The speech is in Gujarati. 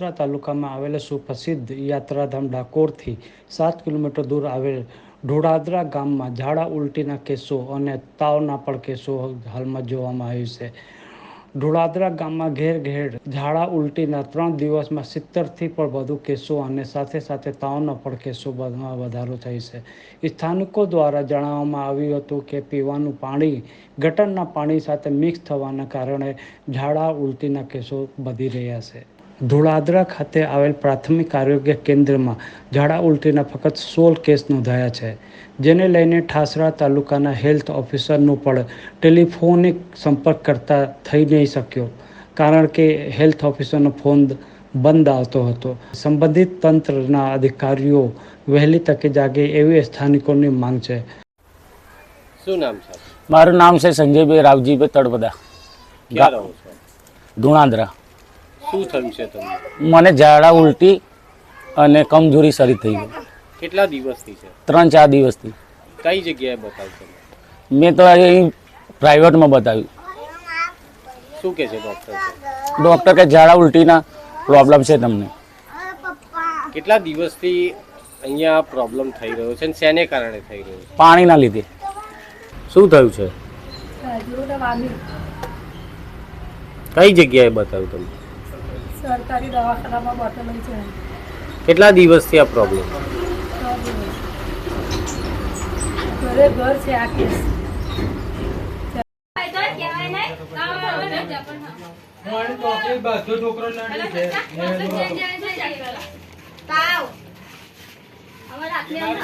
ઠાસરા તાલુકામાં આવેલા સુપ્રસિદ્ધ યાત્રાધામ ડાકોરથી સાત કિલોમીટર દૂર આવેલ ઢોળાદરા ગામમાં ઝાડા ઉલટીના કેસો અને તાવના પણ કેસો હાલમાં જોવામાં આવ્યું છે. ઢોળાદરા ગામમાં ઘેર ઘેર ઝાડા ઉલટીના ત્રણ દિવસમાં સિત્તેરથી પણ વધુ કેસો અને સાથે સાથે તાવના પણ કેસો વધારો થઈ છે. સ્થાનિકો દ્વારા જણાવવામાં આવ્યું હતું કે પીવાનું પાણી, ગટરના પાણી સાથે મિક્સ થવાના કારણે ઝાડા ઉલટીના કેસો વધી રહ્યા છે. ધોળાદરા ખાતે આવેલ પ્રાથમિક આરોગ્ય કેન્દ્રમાં ઝાડા ઉલટીના ફક્ત સોળ કેસ નોંધાયા છે જેને લઈને ઠાસરા તાલુકાના હેલ્થ ઓફિસરનો પણ ટેલિફોનિક સંપર્ક કરતા થઈ નહીં શક્યો કારણ કે હેલ્થ ઓફિસરનો ફોન બંધ આવતો હતો. સંબંધિત તંત્રના અધિકારીઓ વહેલી તકે જાગે એવી સ્થાનિકોની માંગ છે. શું નામ છે? મારું નામ છે સંજયભાઈ રાવજીભાઈ તળપદા ધુણાદરા. શું થયું છે તમને? મને ઝાડા ઉલટી અને કમજોરી સારી થઈ ગઈ. કેટલા દિવસથી છે? ત્રણ ચાર દિવસથી. કઈ જગ્યાએ બતાવશો મેં તો અહીં પ્રાઇવેટમાં બતાવ્યું. શું કે છે ડૉક્ટર ડૉક્ટર કે ઝાડા ઉલટીના પ્રોબ્લેમ છે તમને. કેટલા દિવસથી અહીંયા પ્રોબ્લેમ થઈ રહ્યો છે અને શેને કારણે થઈ રહ્યો છે? પાણીના લીધે. શું થયું છે? કઈ જગ્યાએ બતાવ્યું તમને? સરકારી દવાખાનામાં બતાવેલું છે કેટલા દિવસથી આ પ્રોબ્લેમ ઘરે ઘર છે આ કેસ. રાખી